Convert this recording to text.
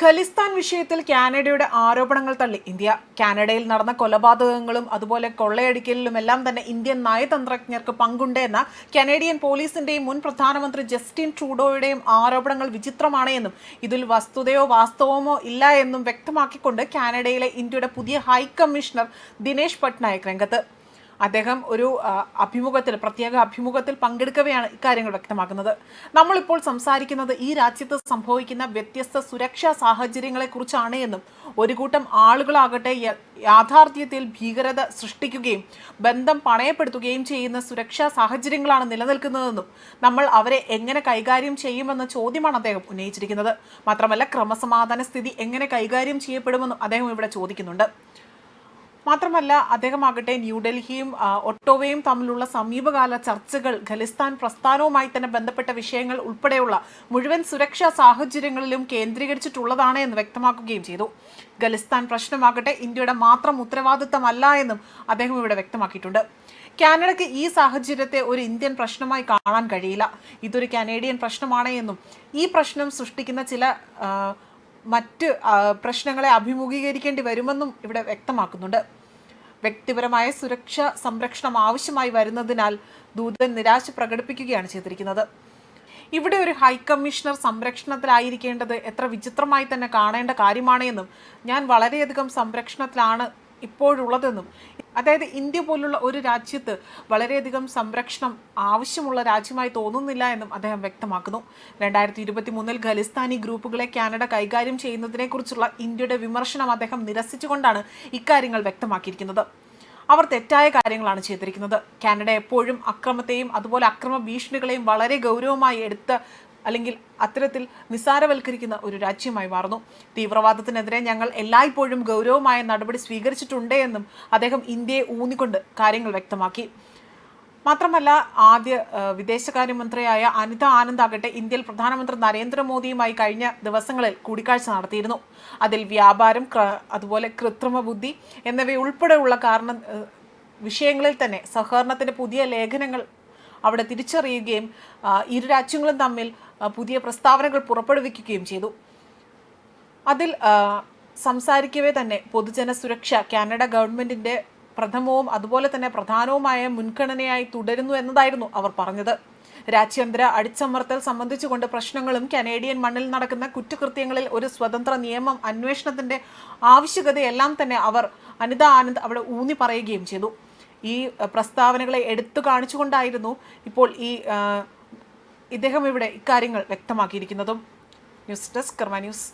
ഖലിസ്ഥാൻ വിഷയത്തിൽ കാനഡയുടെ ആരോപണങ്ങൾ തള്ളി. ഇന്ത്യ കാനഡയിൽ നടന്ന കൊലപാതകങ്ങളും അതുപോലെ കൊള്ളയടിക്കലിലും എല്ലാം തന്നെ ഇന്ത്യൻ നയതന്ത്രജ്ഞർക്ക് പങ്കുണ്ട് എന്ന കനേഡിയൻ പോലീസിന്റെയും മുൻ പ്രധാനമന്ത്രി ജസ്റ്റിൻ ട്രൂഡോയുടെയും ആരോപണങ്ങൾ വിചിത്രമാണ് എന്നും ഇതിൽ വസ്തുതയോ വാസ്തവമോ ഇല്ല എന്നും വ്യക്തമാക്കിക്കൊണ്ട് കാനഡയിലെ ഇന്ത്യയുടെ പുതിയ ഹൈക്കമ്മീഷണർ ദിനേശ് പട്നായക് രംഗത്ത്. അദ്ദേഹം ഒരു അഭിമുഖത്തിൽ പ്രത്യേക അഭിമുഖത്തിൽ പങ്കെടുക്കവെയാണ് ഇക്കാര്യങ്ങൾ വ്യക്തമാക്കുന്നത്. നമ്മളിപ്പോൾ സംസാരിക്കുന്നത് ഈ രാജ്യത്ത് സംഭവിക്കുന്ന വ്യത്യസ്ത സുരക്ഷാ സാഹചര്യങ്ങളെക്കുറിച്ചാണ് എന്നും ഒരു കൂട്ടം ആളുകളാകട്ടെ യാഥാർത്ഥ്യത്തിൽ ഭീകരത സൃഷ്ടിക്കുകയും ബന്ധം പണയപ്പെടുത്തുകയും ചെയ്യുന്ന സുരക്ഷാ സാഹചര്യങ്ങളാണ് നിലനിൽക്കുന്നതെന്നും നമ്മൾ അവരെ എങ്ങനെ കൈകാര്യം ചെയ്യുമെന്ന ചോദ്യമാണ് അദ്ദേഹം ഉന്നയിച്ചിരിക്കുന്നത്. മാത്രമല്ല ക്രമസമാധാന സ്ഥിതി എങ്ങനെ കൈകാര്യം ചെയ്യപ്പെടുമെന്നും അദ്ദേഹം ഇവിടെ ചോദിക്കുന്നുണ്ട്. മാത്രമല്ല അദ്ദേഹമാകട്ടെ ന്യൂഡൽഹിയും ഒട്ടോവയും തമ്മിലുള്ള സമീപകാല ചർച്ചകൾ ഖലിസ്ഥാൻ പ്രസ്ഥാനവുമായി തന്നെ ബന്ധപ്പെട്ട വിഷയങ്ങൾ ഉൾപ്പെടെയുള്ള മുഴുവൻ സുരക്ഷാ സാഹചര്യങ്ങളിലും കേന്ദ്രീകരിച്ചിട്ടുള്ളതാണ് എന്ന് വ്യക്തമാക്കുകയും ചെയ്തു. ഖലിസ്ഥാൻ പ്രശ്നമാകട്ടെ ഇന്ത്യയുടെ മാത്രം ഉത്തരവാദിത്തമല്ല എന്നും അദ്ദേഹം ഇവിടെ വ്യക്തമാക്കിയിട്ടുണ്ട്. കാനഡയ്ക്ക് ഈ സാഹചര്യത്തെ ഒരു ഇന്ത്യൻ പ്രശ്നമായി കാണാൻ കഴിയില്ല. ഇതൊരു കനേഡിയൻ പ്രശ്നമാണ് എന്നും ഈ പ്രശ്നം സൃഷ്ടിക്കുന്ന ചില മറ്റ് പ്രശ്നങ്ങളെ അഭിമുഖീകരിക്കേണ്ടി വരുമെന്നും ഇവിടെ വ്യക്തമാക്കുന്നുണ്ട്. വ്യക്തിപരമായ സുരക്ഷ സംരക്ഷണം ആവശ്യമായി വരുന്നതിനാൽ ദൂതൻ നിരാശ പ്രകടിപ്പിക്കുകയാണ് ചെയ്തിരിക്കുന്നത്. ഇവിടെ ഒരു ഹൈക്കമ്മീഷണർ സംരക്ഷണത്തിലായിരിക്കേണ്ടത് എത്ര വിചിത്രമായി തന്നെ കാണേണ്ട കാര്യമാണ് എന്നും ഞാൻ വളരെയധികം സംരക്ഷണത്തിലാണ് ഇപ്പോഴുള്ളതെന്നും അതായത് ഇന്ത്യ പോലുള്ള ഒരു രാജ്യത്ത് വളരെയധികം സംരക്ഷണം ആവശ്യമുള്ള രാജ്യമായി തോന്നുന്നില്ല എന്നും അദ്ദേഹം വ്യക്തമാക്കുന്നു. രണ്ടായിരത്തി ഇരുപത്തി മൂന്നിൽ ഖലിസ്ഥാനി ഗ്രൂപ്പുകളെ കാനഡ കൈകാര്യം ചെയ്യുന്നതിനെക്കുറിച്ചുള്ള ഇന്ത്യയുടെ വിമർശനം അദ്ദേഹം നിരസിച്ചുകൊണ്ടാണ് ഇക്കാര്യങ്ങൾ വ്യക്തമാക്കിയിരിക്കുന്നത്. അവർ തെറ്റായ കാര്യങ്ങളാണ് ചെയ്തിരിക്കുന്നത്. കാനഡ എപ്പോഴും അക്രമത്തെയും അതുപോലെ അക്രമ ഭീഷണികളെയും വളരെ ഗൗരവമായി എടുത്ത് അല്ലെങ്കിൽ അത്തരത്തിൽ നിസ്സാരവൽക്കരിക്കുന്ന ഒരു രാജ്യമായി മാറുന്നു. തീവ്രവാദത്തിനെതിരെ ഞങ്ങൾ എല്ലായ്പ്പോഴും ഗൗരവമായ നടപടി സ്വീകരിച്ചിട്ടുണ്ട് എന്നും അദ്ദേഹം ഇന്ത്യയെ ഊന്നിക്കൊണ്ട് കാര്യങ്ങൾ വ്യക്തമാക്കി. മാത്രമല്ല ആദ്യ വിദേശകാര്യമന്ത്രിയായ അനിത ആനന്ദ് ആകട്ടെ ഇന്ത്യയിൽ പ്രധാനമന്ത്രി നരേന്ദ്രമോദിയുമായി കഴിഞ്ഞ ദിവസങ്ങളിൽ കൂടിക്കാഴ്ച നടത്തിയിരുന്നു. അതിൽ വ്യാപാരം അതുപോലെ കൃത്രിമ ബുദ്ധി എന്നിവയുൾപ്പെടെയുള്ള കാരണം വിഷയങ്ങളിൽ തന്നെ സഹകരണത്തിന്റെ പുതിയ ലേഖനങ്ങൾ അവിടെ തിരിച്ചറിയുകയും ഇരു രാജ്യങ്ങളും തമ്മിൽ പുതിയ പ്രസ്താവനകൾ പുറപ്പെടുവിക്കുകയും ചെയ്തു. അതിൽ സംസാരിക്കവേ തന്നെ പൊതുജന സുരക്ഷ കാനഡ ഗവൺമെന്റിന്റെ പ്രഥമവും അതുപോലെ തന്നെ പ്രധാനവുമായ മുൻഗണനയായി തുടരുന്നു എന്നതായിരുന്നു അവർ പറഞ്ഞത്. രാജ്യാന്തര അടിച്ചമർത്തൽ സംബന്ധിച്ചുകൊണ്ട് പ്രശ്നങ്ങളും കനേഡിയൻ മണ്ണിൽ നടക്കുന്ന കുറ്റകൃത്യങ്ങളിൽ ഒരു സ്വതന്ത്ര നിയമം അന്വേഷണത്തിന്റെ ആവശ്യകതയെല്ലാം തന്നെ അവർ അനിത ആനന്ദ് അവിടെ ഊന്നി പറയുകയും ചെയ്തു. ഈ പ്രസ്താവനകളെ എടുത്തു കാണിച്ചുകൊണ്ടായിരുന്നു ഇപ്പോൾ ഈ ഇദ്ദേഹം ഇവിടെ ഇക്കാര്യങ്ങൾ വ്യക്തമാക്കിയിരിക്കുന്നതും ന്യൂസ് ഡെസ്ക് കർമ്മ ന്യൂസ്.